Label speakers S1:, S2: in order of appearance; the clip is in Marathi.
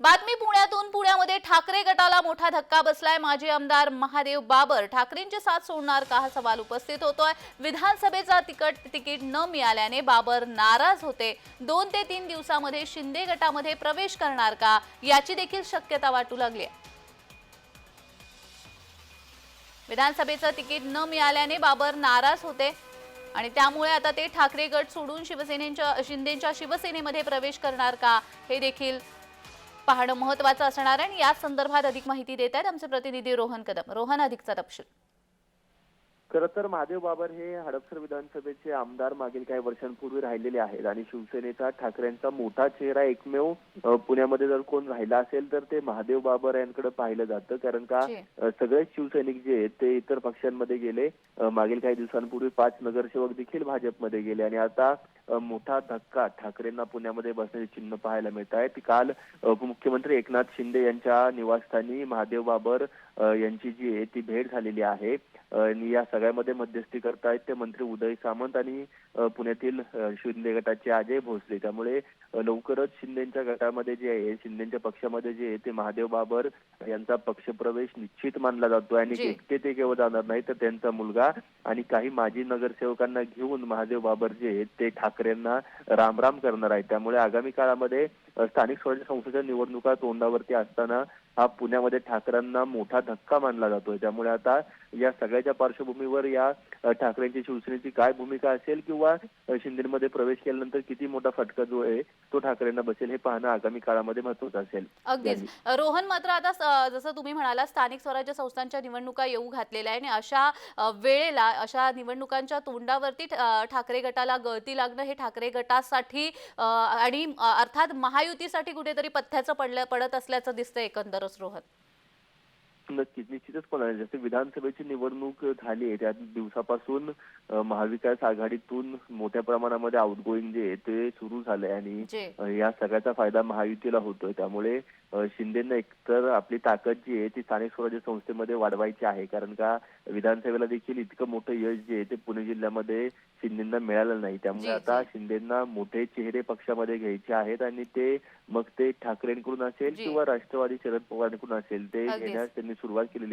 S1: बातमी पुण्यातून. पुण्यामध्ये ठाकरे गटाला मोठा धक्का बसलाय. माजी आमदार महादेव बाबर ठाकरेंची साथ सोडणार का हा सवाल उपस्थित होतोय. विधानसभेचा तिकट तिकीट न मिळाल्याने बाबर नाराज होते. दोन ते तीन दिवसामध्ये शिंदे गटामध्ये प्रवेश करणार का याची देखील शक्यता वाटू लागली आहे विधानसभेचं तिकीट न मिळाल्याने बाबर नाराज होते. आणि त्यामुळे आता ते ठाकरे गट सोडून शिवसेनेच्या शिंदेच्या शिवसेनेमध्ये प्रवेश करणार का हे देखील पाहणं महत्वाचं असणार आहे आणि या संदर्भात अधिक माहिती देत आहेत आमचे प्रतिनिधी रोहन कदम. रोहन अधिकचा तपशील.
S2: खरं तर महादेव बाबर हे हडपसर विधानसभेचे आमदार मागील काही वर्षांपूर्वी राहिलेले आहेत आणि शिवसेनेचा ठाकरेंचा मोठा चेहरा एकमेव पुण्यामध्ये जर कोण राहिला असेल तर ते महादेव बाबर यांकडे पाहिलं जातं. कारण का सगळेच शिवसैनिक जे आहेत ते इतर पक्षांमध्ये गेले. मागील काही दिवसांपूर्वी पाच नगरसेवक देखील भाजपमध्ये गेले आणि आता मोठा धक्का ठाकरेंना पुण्यामध्ये बसण्याचे चिन्ह पाहायला मिळत आहे. काल उपमुख्यमंत्री एकनाथ शिंदे यांच्या निवासस्थानी महादेव बाबर यांची जी आहे ती भेट झालेली आहे. या सगळ्यामध्ये मध्यस्थी करतायत ते मंत्री उदय सामंत आणि पुण्यातील शिंदे गटाचे अजय भोसले. त्यामुळे लवकरच शिंदेच्या गटामध्ये जे आहे शिंदेच्या पक्षामध्ये जे आहे ते महादेव बाबर यांचा पक्षप्रवेश निश्चित मानला जातो आणि. एकटे ते केवळ जाणार नाही तर त्यांचा मुलगा आणि काही माजी नगरसेवकांना घेऊन महादेव बाबर जे आहेत ते ठाकरेंना रामराम करणार आहे त्यामुळे आगामी काळामध्ये स्थानिक स्वराज्य संस्थेच्या निवडणुका तोंडावरती असताना हा पुण्यामध्ये ठाकरेंना मोठा धक्का मानला जातोय. त्यामुळे आता या सगळ्याच्या पार्श्वभूमीवर या ठाकरेंची शिवसेनेची काय भूमिका असेल किंवा शिंदेमध्ये प्रवेश केल्यानंतर किती मोठा फटका जो आहे तो ठाकरेंना बसेल हे पाहणं आगामी काळामध्ये महत्वाचं असेल.
S1: अगदीच. रोहन मात्र आता जसं तुम्ही म्हणाला स्थानिक स्वराज्य संस्थांच्या निवडणुका येऊ घातलेल्या आहे आणि अशा वेळेला अशा निवडणुकांच्या तोंडावरती ठाकरे गटाला गळती लागणं हे ठाकरे गटासाठी आणि अर्थात महायुतीसाठी कुठेतरी पथ्याचं पडलं पडत असल्याचं दिसतं एकंदरच रोहन
S2: नक्कीच निश्चितच आहे जसे विधानसभेची निवडणूक झाली आहे त्या दिवसापासून महाविकास आघाडीतून मोठ्या प्रमाणामध्ये आउटगोईंग जे आहे ते सुरू झालंय आणि या सगळ्याचा फायदा महायुतीला होतोय त्यामुळे शिंदेना एकतर आपली ताकद जी आहे ती स्थानिक स्वराज्य संस्थेमध्ये वाढवायची आहे कारण का विधानसभेला देखील इतकं मोठं यश जे आहे ते पुणे जिल्ह्यामध्ये शिंदेना मिळालं नाही त्यामुळे आता. शिंदेना मोठे चेहरे पक्षामध्ये घ्यायचे आहेत आणि ते मग ते ठाकरेंकडून असेल. किंवा राष्ट्रवादी शरद पवारांकडून असेल ते. घेण्यास त्यांनी सुरुवात केलेली